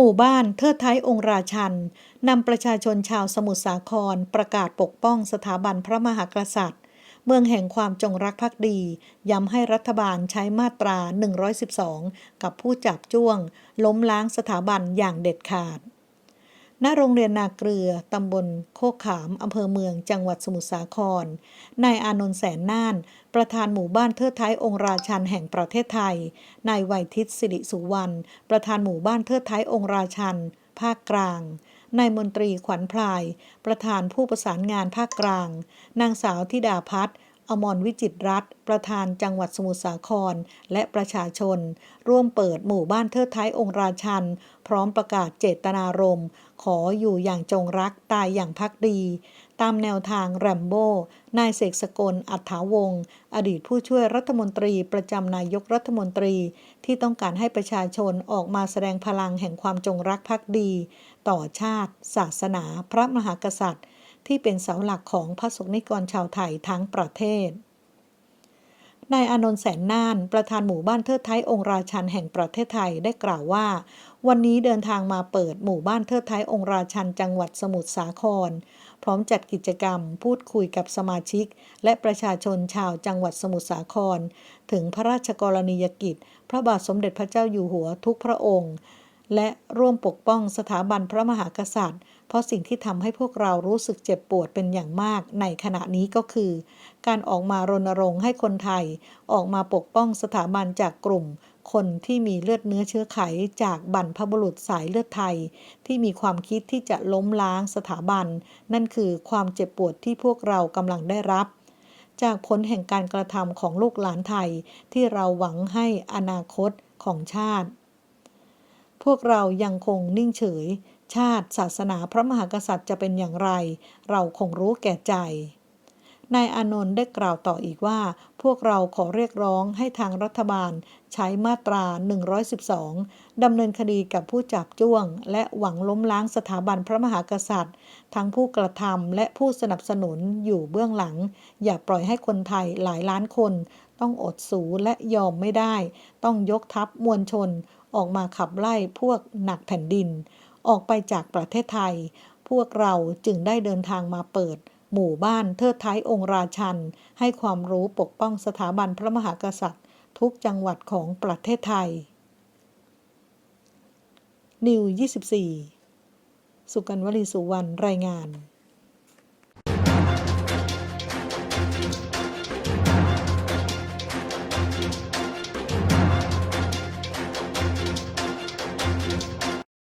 หมู่บ้านเทิดไทยองค์ราชันนำประชาชนชาวสมุทรสาครประกาศปกป้องสถาบันพระมหากษัตริย์ เมืองแห่งความจงรักภักดี ย้ำให้รัฐบาลใช้มาตรา 112 กับผู้จับจ้วง ล้มล้างสถาบันอย่างเด็ดขาด ณโรงเรียนนาเกลือ ตำบลโคขาม อำเภอเมือง จังหวัดสมุทรสาคร นายอานนท์แสนน่าน ประธานหมู่บ้านเทิดไทยองค์ราชันแห่งประเทศไทย นายไวยทิตสิริสุวรรณ ประธานหมู่บ้านเทิดไทยองค์ราชัน ภาคกลาง นายมนตรีขวัญพลาย ประธานผู้ประสานงานภาคกลาง นางสาวธิดาพัฒน์ อมรวิจิตรรัตน์ประธานจังหวัดสมุทรสาคร และประชาชน ร่วมเปิดหมู่บ้านเทิดไทยองค์ราชัน พร้อมประกาศเจตนารมณ์ ขออยู่อย่างจงรักตายอย่างพักดี ตามแนวทางแรมโบ้ นายเสกสกล อัฏฐาวงศ์อดีตผู้ช่วยรัฐมนตรีประจำนายกรัฐมนตรี ที่ต้องการให้ประชาชนออกมาแสดงพลังแห่งความจงรักภักดี ต่อชาติ ศาสนา พระมหากษัตริย์ ที่เป็นเสาหลักของพระสงฆ์นิกรชาวไทยทั้งประเทศนายอานนท์แสนน่าน ประธานหมู่บ้านเทิดไทยองค์ราชันแห่งประเทศไทยได้กล่าวว่า วันนี้เดินทางมาเปิดหมู่บ้านเทิดไทยองค์ราชันจังหวัดสมุทรสาคร พร้อมจัดกิจกรรม พูดคุยกับสมาชิก และประชาชนชาวจังหวัดสมุทรสาคร ถึงพระราชกรณียกิจ พระบาทสมเด็จพระเจ้าอยู่หัวทุกพระองค์ และร่วมปกป้องสถาบันพระมหากษัตริย์ เพราะสิ่งที่ทำให้พวกเรารู้สึกเจ็บปวดเป็นอย่างมากในขณะนี้ก็คือ การออกมารณรงค์ให้คนไทย ออกมาปกป้องสถาบันจากกลุ่ม คนที่มีเลือดเนื้อเชื้อไขจากบรรพบุรุษสายเลือดไทย ที่มีความคิดที่จะล้มล้างสถาบัน นั่นคือความเจ็บปวดที่พวกเรากำลังได้รับจากผลแห่งการกระทำของลูกหลานไทย ที่เราหวังให้อนาคตของชาติ วกเรายังคงนิ่งเฉย ชาติ ศาสนาพระมหากษัตริย์จะเป็นอย่างไร เราคงรู้แก่ใจ นายอานนท์ได้กล่าวต่ออีกว่า พวกเราขอเรียกร้องให้ทางรัฐบาล ใช้มาตรา 112 ดำเนินคดีกับผู้จับจ้วง และหวังล้มล้างสถาบันพระมหากษัตริย์ ทั้งผู้กระทำและผู้สนับสนุนอยู่เบื้องหลัง อย่าปล่อยให้คนไทยหลายล้านคน ต้องอดสูและยอมไม่ได้ ต้องยกทัพมวลชน ออกมาขับไล่พวกหนักแผ่นดิน ออกไปจากประเทศไทย พวกเราจึงได้เดินทางมาเปิด หมู่บ้านเทิดไทยองค์ราชัน ให้ความรู้ปกป้องสถาบันพระมหากษัตริย์ ทุกจังหวัดของประเทศไทย นิว 24 สุกันวลีสุวรรณรายงาน